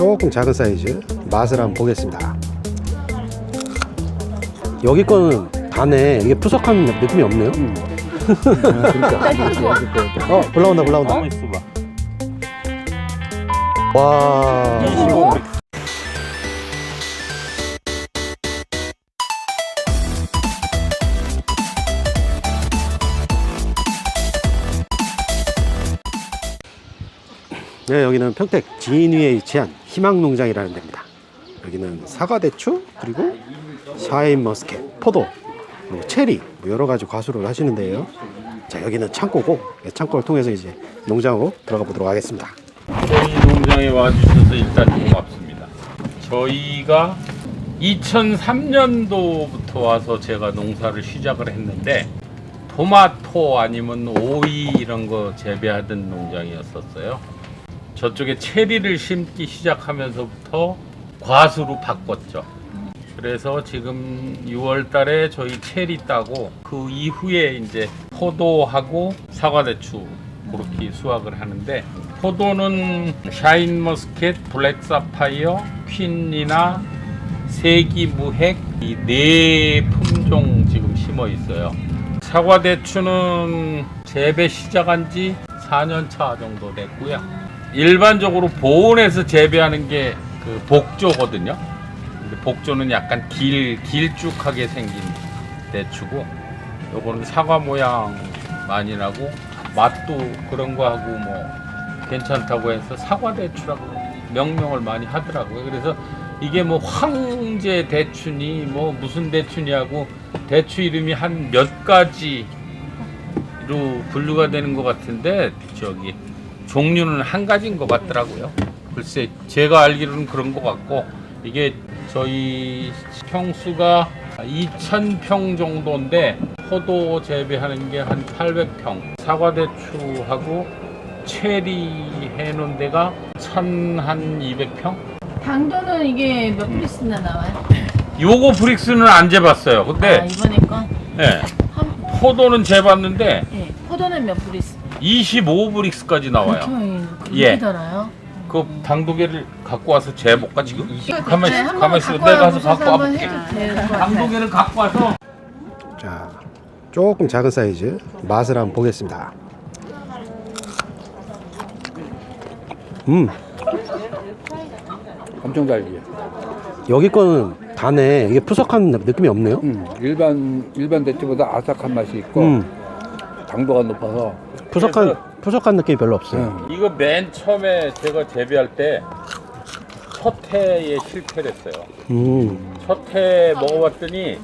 조금 작은 사이즈 맛을 한번 보겠습니다. 여기 거는 다네. 이게 푸석한 느낌이 없네요. 어, 올라온다, 올라온다. 있어봐. 와. 25 네, 여기는 평택 진위에 위치한 희망농장이라는 데입니다. 여기는 사과대추 그리고 샤인 머스켓, 포도, 그리고 체리 뭐 여러 가지 과수를 하시는데요. 자, 여기는 창고고 네, 창고를 통해서 이제 농장으로 들어가 보도록 하겠습니다. 저희 농장에 와주셔서 일단 고맙습니다. 저희가 2003년도부터 와서 제가 농사를 시작을 했는데 토마토 아니면 오이 이런 거 재배하던 농장이었었어요. 저쪽에 체리를 심기 시작하면서부터 과수로 바꿨죠. 그래서 지금 6월 달에 저희 체리 따고 그 이후에 이제 포도하고 사과대추 그렇게 수확을 하는데 포도는 샤인 머스켓, 블랙 사파이어, 퀸이나 세기 무핵 이 네 품종 지금 심어 있어요. 사과대추는 재배 시작한 지 4년 차 정도 됐고요. 일반적으로 보온에서 재배하는 게 그 복조거든요. 근데 복조는 약간 길 길쭉하게 생긴 대추고 요거는 사과 모양 많이 나고 맛도 그런 거 하고 뭐 괜찮다고 해서 사과 대추라고 명명을 많이 하더라고요. 그래서 이게 뭐 황제 대추니 뭐 무슨 대추냐고 대추 이름이 한 몇 가지로 분류가 되는 것 같은데 저기 종류는 한 가지인 것 같더라고요. 글쎄 제가 알기로는 그런 것 같고 이게 저희 평수가 2,000평 정도인데 포도 재배하는 게 한 800평 사과 대추하고 체리 해놓은 데가 1,200평 당도는 이게 몇 브릭스나 나와요? 요거 브릭스는 안 재봤어요 아, 근데 이번에 거? 예, 한, 포도는 재봤는데 예. 포도는 몇 브릭스? 25브릭스까지 나와요 그렇게 예. 달아요? 그 당도계를 갖고 와서 재볼까 지금? 네, 있어 한번 가만히 있어 갖고 내가 가서 갖고 같아요. 당도계를 갖고 와서 자, 조금 작은 사이즈 맛을 한번 보겠습니다. 음, 엄청 달지. 여기 거는 다네. 이게 푸석한 느낌이 없네요. 음, 일반 일반 대추보다 아삭한 맛이 있고 음, 당도가 높아서 푸석한 푸석한 느낌이 별로 없어요. 음, 이거 맨 처음에 제가 재배할 때첫 해에 실패를 했어요. 음, 첫해 먹어봤더니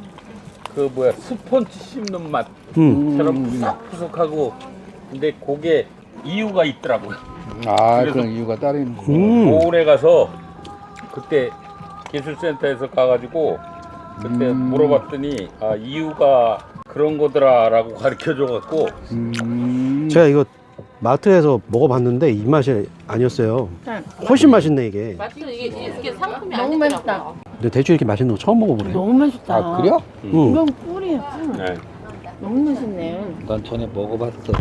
그 뭐야 스펀지 씹는 맛처럼 음, 푸석푸석하고 근데 그게 이유가 있더라고요. 아 그래서- 그런 이유가 따로 있는 거. 음. 보온에 가서 그때 기술센터에서 가가지고 그때 음. 물어봤더니 아 이유가 그런 거더라라고 가르쳐 줘갖고 음, 제가 이거 마트에서 먹어봤는데 이 맛이 아니었어요. 훨씬 맛있네 이게. 맛도 이게 이게 상품이 너무 아니더라고요. 맛있다. 근데 대추 이렇게 맛있는 거 처음 먹어보네. 너무 맛있다. 아 그래요? 음. 이건 꿀이야, 꿀. 네. 너무 맛있네. 난 전에 먹어봤어.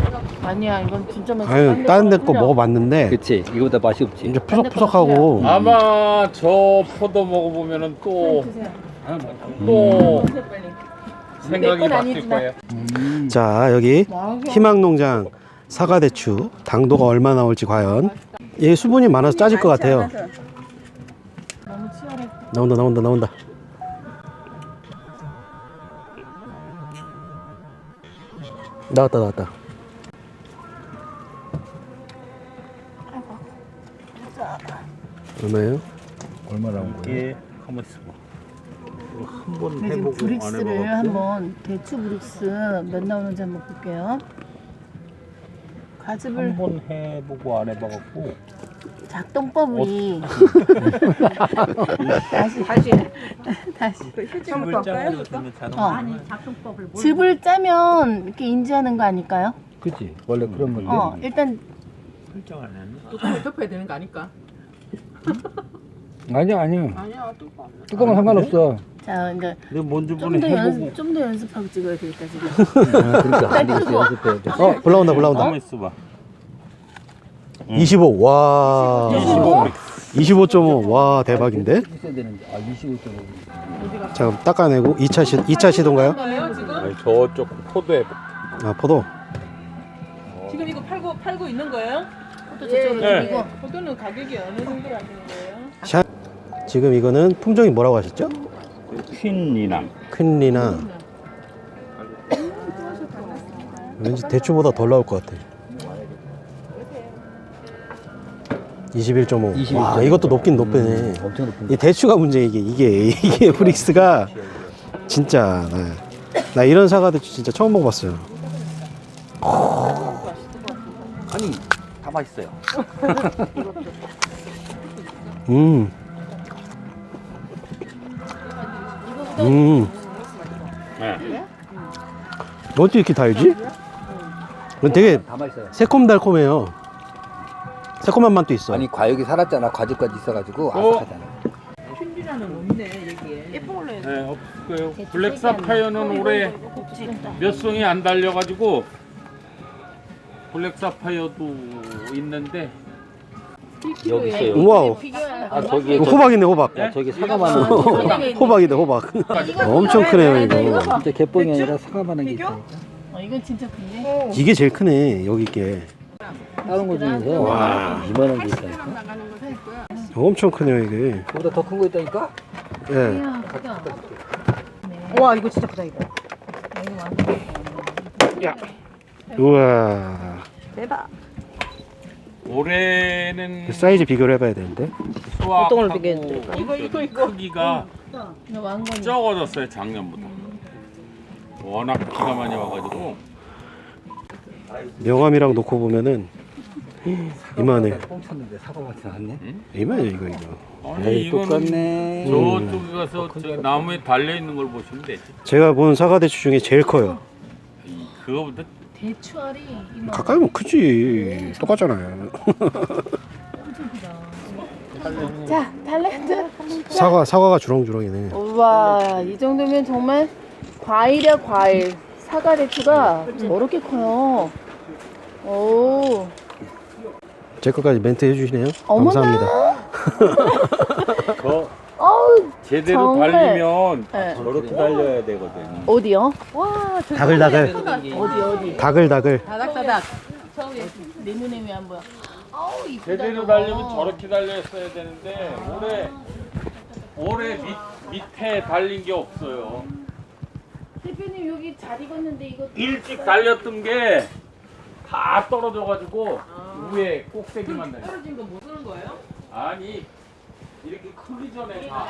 아니야, 이건 진짜 맛있어. 아유, 다른 데 거 먹어봤는데 그치 이거보다 맛이 없지. 이제 푸석푸석하고 아마 저 포도 먹어보면은 또 또 생각이 내건 바뀔 아니지만. 거예요. 음, 자 여기 와, 희망농장 사과 대추 당도가 얼마 나올지 과연 얘 수분이 많아서 짜질 것 같아요. 나온다 나온다 나온다. 나왔다 나왔다. 얼마예요? 얼마 나온 거예요? 이게 한번 있어봐. 한번 지금 해보고 안 브릭스를 한번 대추 브릭스 몇 나오는지 한번 볼게요. 과즙을 한번 해보고 안 해봐갖고 작동법이 다시 다시 다시 물 짜가지고 되면 자동. 어. 즙을 짜면 이렇게 인지하는 거 아닐까요? 그치 원래 그런 건데. 어 일단 설정 안 했네. 뚜껑을 덮어야 되는 거 아닐까? 아니야 아니야. 아니야 뚜껑. 뚜껑은 상관없어. 자 이제 내가 먼저 좀 번에 더 해보고 연습 좀 더 연습하고 찍어야 되겠다 지금. 아, 그러니까 안 되겠어 연습해야 돼. 어 올라온다 올라온다. 가만 있어봐. 25. 와. 25 브릭스. 25.5. 와, 대박인데? 있어야 되는데. 아, 25.5. 자, 그럼 닦아내고 2차 시 2차 시도인가요? 거예요 지금? 아니, 저쪽 포도에 아, 포도. 지금 이거 팔고 팔고 있는 거예요? 또 저쪽으로 네. 이거 포도는 가격이 어느 정도 하시는 거예요? 샷. 지금 이거는 품종이 뭐라고 하셨죠? 퀸이랑 퀸리나. 왠지 대추보다 덜 나올 것 같아. 21.5. 와, 21.5. 이것도 높긴 높네. 음, 엄청 높은 이 대추가 문제 이게 이게 이게 브릭스가 진짜 네. 나 이런 사과 대추 진짜 처음 먹어봤어요. 아니, 다 맛있어요. 음. 음. 네. 어떻게 이렇게 달지? 이건 되게 다 맛있어요. 새콤달콤해요. 새콤한 맛도 있어. 아니, 과육이 살았잖아. 과즙까지 있어가지고 아삭하잖아. 퀸비라는 없네 여기에. 예쁜 걸로 해서. 네, 없을 거예요. 블랙 사파이어는 올해 몇 송이 안 달려가지고 블랙 사파이어도 있는데 여기 있어요. 우와. 아, 저기, 호박이네 호박. 네? 저기 사과만 호박이네 호박. 엄청 크네요 이거. 진짜 개뻥이 아니라 사과만한 게 있어. 어, 이건 진짜 큰데 이게 제일 크네 여기 게. 다른 거 중에서 와. 이만한 게 있다니까. 엄청 크네요 이게. 그보다 더 큰 거 있다니까? 예. 이야 크다 와 이거 진짜 크다 이거. 우와. 대박. 올해는 사이즈 비교를 해봐야 되는데. 수확하고 이거 이거 이거. 크기가 이거 왕건이 적어졌어요 작년보다. 워낙 비가 많이 와가지고 명함이랑 놓고 보면은 이만해. 뻥쳤는데 사과같이 나왔네. 이만해 이거 이거. 아니 에이, 이거는 똑같네. 저쪽에 가서 저기 나무에 달려 있는 걸 보시면 되지. 제가 본 사과 대추 중에 제일 커요. 이- 그거보다 대추알이 이만 가까이 보면 크지. 똑같잖아요. 자 달랜드 사과 사과가 주렁주렁이네. 우와 이 정도면 정말 과일이야 과일 사과 대추가 저렇게 커요 오 제 것까지 멘트 해주시네요. 어머나. 감사합니다. 제대로 정말. 달리면 네. 저렇게 달려야 되거든. 어디요? 와 저, 다글다글. 어디 어디 다글다글. 다닥다닥. 내 눈에 왜안 보여 아우 이쁘다 제대로. 달리면 저렇게 달렸어야 되는데 올해 올해 밑 밑에 달린 게 없어요. 대표님 여기 잘 익었는데 이거 일찍 달렸던 게 다 떨어져가지고 위에 꼭대기만 달려. 떨어진 거 못 쓰는 거예요? 아니 이렇게 크기 전에 다.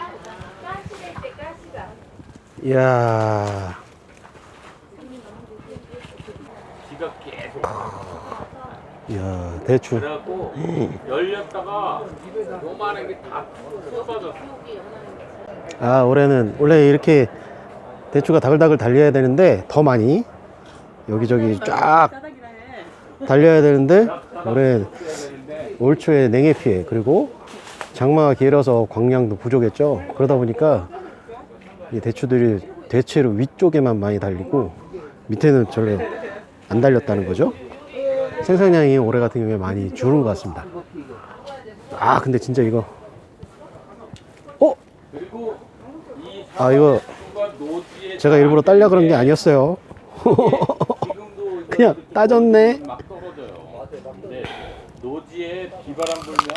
이야. 비가 계속 이야 대추. 그래갖고 열렸다가 요만한 게다 쏟아졌어. 아 올해는 원래 이렇게 대추가 다글다글 달려야 되는데 더 많이 여기저기 쫙 해. 달려야 되는데 올해 올 초에 냉해 피해 그리고 장마가 길어서 광량도 부족했죠. 그러다 보니까 이 대추들이 대체로 위쪽에만 많이 달리고 밑에는 전혀 안 달렸다는 거죠. 생산량이 올해 같은 경우에 많이 줄은 것 같습니다. 아 근데 진짜 이거 어? 아 이거 제가 일부러 딸려 그런 게 아니었어요. 그냥 따졌네. 막 떨어져요. 근데 노지에 비바람 불면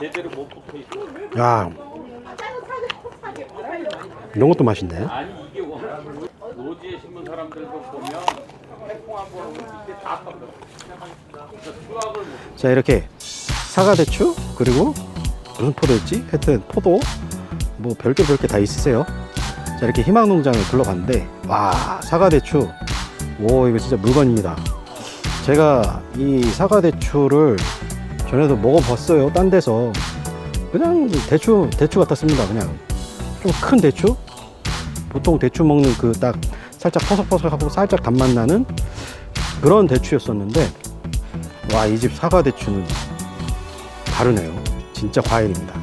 제대로 못 붙어 있어. 야 이런 것도 맛있네. 아니 이게 워낙 노지에 심은 사람들도 보면 태풍 한 번 오면 밑에 다 떨어져. 그래서 수확을 못. 자 이렇게 사과 대추 그리고 무슨 포도였지? 하여튼 포도 뭐 별게 별게 다 있으세요. 자 이렇게 희망농장을 둘러봤는데 와 사과 대추 오 이거 진짜 물건입니다. 제가 이 사과 대추를 전에도 먹어봤어요. 딴 데서 그냥 대추 대추 같았습니다. 그냥 좀 큰 대추 보통 대추 먹는 그 딱 살짝 퍼석퍼석하고 살짝 단맛 나는 그런 대추였었는데 와 이 집 사과 대추는 다르네요. 진짜 과일입니다.